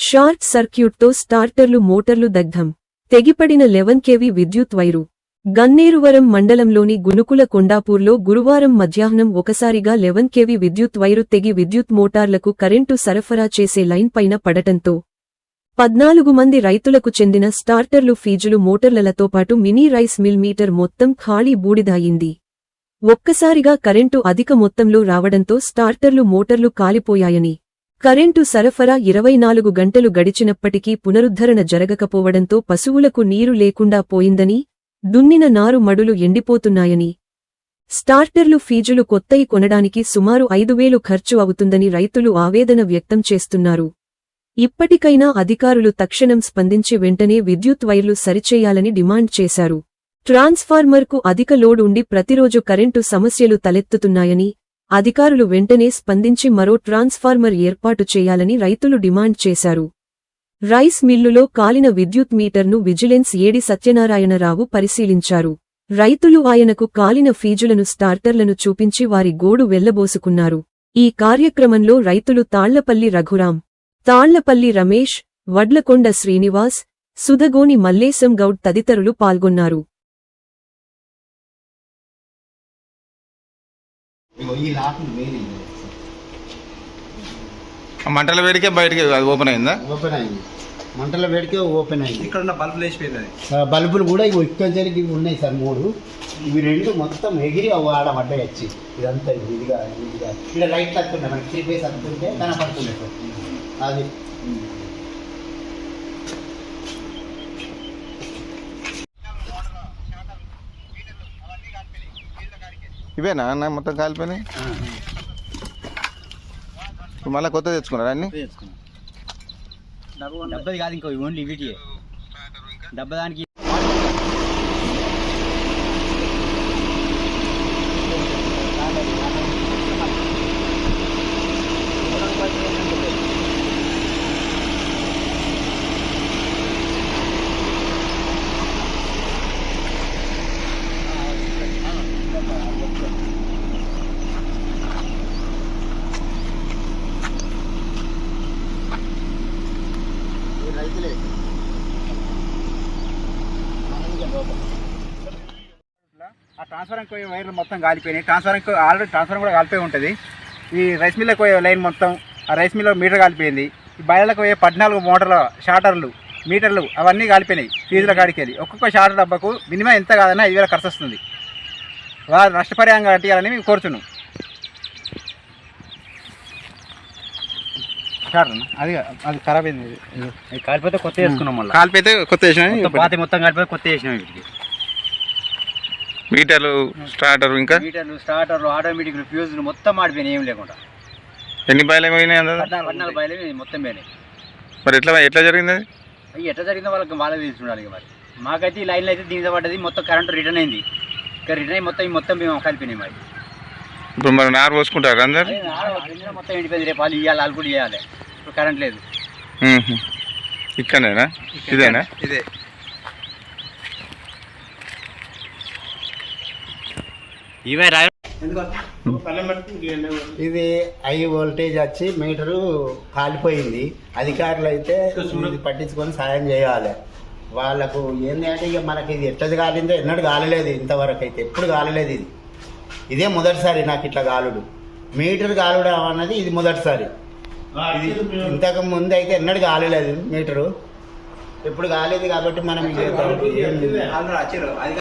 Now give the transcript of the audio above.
Short సర్క్యూట్తో స్టార్టర్లు మోటార్లు దగ్ధం. తెగిపడిన లెవెన్ కేవీ విద్యుత్ వైరు. గన్నేరువరం మండలంలోని గునుకుల కొండాపూర్లో గురువారం మధ్యాహ్నం ఒకసారిగా లెవెన్ కేవీ విద్యుత్ వైరు తెగి విద్యుత్ మోటార్లకు కరెంటు సరఫరా చేసే లైన్ పైన పడటంతో పద్నాలుగు మంది రైతులకు చెందిన స్టార్టర్లు ఫీజులు మోటార్లతో పాటు మినీ రైస్ మిల్ మీటర్ మొత్తం ఖాళీ బూడిదాయింది. ఒక్కసారిగా కరెంటు అధిక మొత్తంలో రావడంతో స్టార్టర్లు మోటార్లు కాలిపోయాయని కరెంటు సరఫరా ఇరవై నాలుగు గంటలు గడిచినప్పటికీ పునరుద్ధరణ జరగకపోవడంతో పశువులకు నీరు లేకుండా పోయిందని దున్నిన నారు మడులు ఎండిపోతున్నాయని. స్టార్టర్లు ఫీజులు కొత్తయి కొనడానికి సుమారు ఐదు వేలు ఖర్చు అవుతుందని రైతులు ఆవేదన వ్యక్తం చేస్తున్నారు. ఇప్పటికైనా అధికారులు తక్షణం స్పందించి వెంటనే విద్యుత్ వైర్లు సరిచేయాలని డిమాండ్ చేశారు. ట్రాన్స్ఫార్మర్కు అధిక లోడ్ ఉండి ప్రతిరోజు కరెంటు సమస్యలు తలెత్తుతున్నాయని అధికారులు వెంటనే స్పందించి మరో ట్రాన్స్ఫార్మర్ ఏర్పాటు చేయాలని రైతులు డిమాండ్ చేశారు. రైస్ మిల్లులో కాలిన విద్యుత్ మీటర్ను విజిలెన్స్ ఏడి సత్యనారాయణరావు పరిశీలించారు. రైతులు ఆయనకు కాలిన ఫీజులను స్టార్టర్లను చూపించి వారి గోడు వెళ్ళబోసుకున్నారు. ఈ కార్యక్రమంలో రైతులు తాళ్ళపల్లి రఘురాం తాళ్ళపల్లి రమేష్ వడ్లకొండ శ్రీనివాస్ సుధగోని మల్లేశం గౌడ్ తదితరులు పాల్గొన్నారు. ఈ వేరే ఆ మంటల వేడికే బయటికి అది ఓపెన్ అయిందా? ఓపెన్ అయింది. మంటల వేడికే ఓపెన్ అయింది. ఇక్కడ ఉన్న బల్బులు వేసిపోయింది బల్బులు కూడా ఇవి ఇక్కడ జరిగి ఉన్నాయి సార్ మూడు. ఇవి రెండు మొత్తం ఎగిరి అవి ఆడ పడ్డాయి వచ్చి ఇదంతా ఇది ఇదిగా ఇదిగా. ఇక్కడ లైట్లు వస్తుండే మనకి త్రీ ఫేస్ వస్తుంటే కనపడుతుండే సార్. అది. ఇవేనా? అన్న మొత్తం కాలిపోయినాయి? మళ్ళీ కొత్త తెచ్చుకున్నారా అన్ని? డబ్బది కాదు ఇంకో ఓన్లీ వీటియే. డబ్బ ఆ ట్రాన్స్ఫారం కోయే వైర్లు మొత్తం కాలిపోయినాయి. ట్రాన్స్ఫారం ఆల్రెడీ ట్రాన్స్ఫర్ కూడా కాలిపోయి ఉంటుంది. ఈ రైస్ మిల్లకు పోయే లైన్ మొత్తం ఆ రైస్ మిల్లో మీటర్ కాలిపోయింది. ఈ బయలకు పోయే పద్నాలుగు మోటార్ల షార్టర్లు మీటర్లు అవన్నీ కాలిపోయినాయి ఫీజుల కాడికి వెళ్ళి ఒక్కొక్క షార్టర్ డబ్బాకు మినిమం ఎంత కాదన్నా ఐదు వేల ఖర్చు వస్తుంది. వారు నష్టపరిహారం కట్టియాలని మేము కోరుతున్నాం అది అది ఖరాబ్ అయింది కాలిపోతే కొత్త వేసుకున్నాం మళ్ళీ. కాలిపోతే కొత్త వేసిన పాత మొత్తం కాలిపోతే కొత్త వేసినాం వీటికి మీటర్లు స్టార్టర్ ఇంకా? మీటర్లు స్టార్టర్లు ఆటోమేటిక్ ఫ్యూజులు మొత్తం మాడిపోయినాయి ఏం లేకుండా. ఎన్ని బయలు పోయినాయి పద్నాలుగు బయలు మొత్తం పోయినాయి. మరి ఎట్లా ఎట్లా జరిగింది అది? అవి ఎట్లా జరిగిందో వాళ్ళకి ఉండాలి ఇక మరి. మాకైతే ఈ లైన్లో అయితే దీని మీద పడ్డది మొత్తం కరెంట్ రిటర్న్ అయింది. ఇక రిటర్న్ అయ్యి మొత్తం ఈ మొత్తం మేము కలిపినాయి మరి. ఇప్పుడు మరి నారు పోసుకుంటారు అందరు? మొత్తం ఎండిపోయింది. రేపు వాళ్ళు ఇవ్వాలి వాళ్ళు కూడా ఇవ్వాలి ఇప్పుడు కరెంట్ లేదు. ఇక్కడనేనా? ఇదేనా? ఇదే. ఇవే రాయ ఇది హై వోల్టేజ్ వచ్చి మీటరు కాలిపోయింది. అధికారులు అయితే ఇది పట్టించుకొని సాయం చేయాలి. వాళ్ళకు ఏంటంటే ఇక మనకి ఇది ఎట్టది కాలిందో ఎన్నడూ కాలలేదు ఇంతవరకు అయితే ఎప్పుడు కాలలేదు ఇది. ఇదే మొదటిసారి నాకు ఇట్లా కాలుడు మీటర్ కాలడం అన్నది ఇది మొదటిసారి. ఇది ఇంతకు ముందు అయితే ఎన్నడూ కాలలేదు మీటరు. ఎప్పుడు కాలేదు కాబట్టి మనం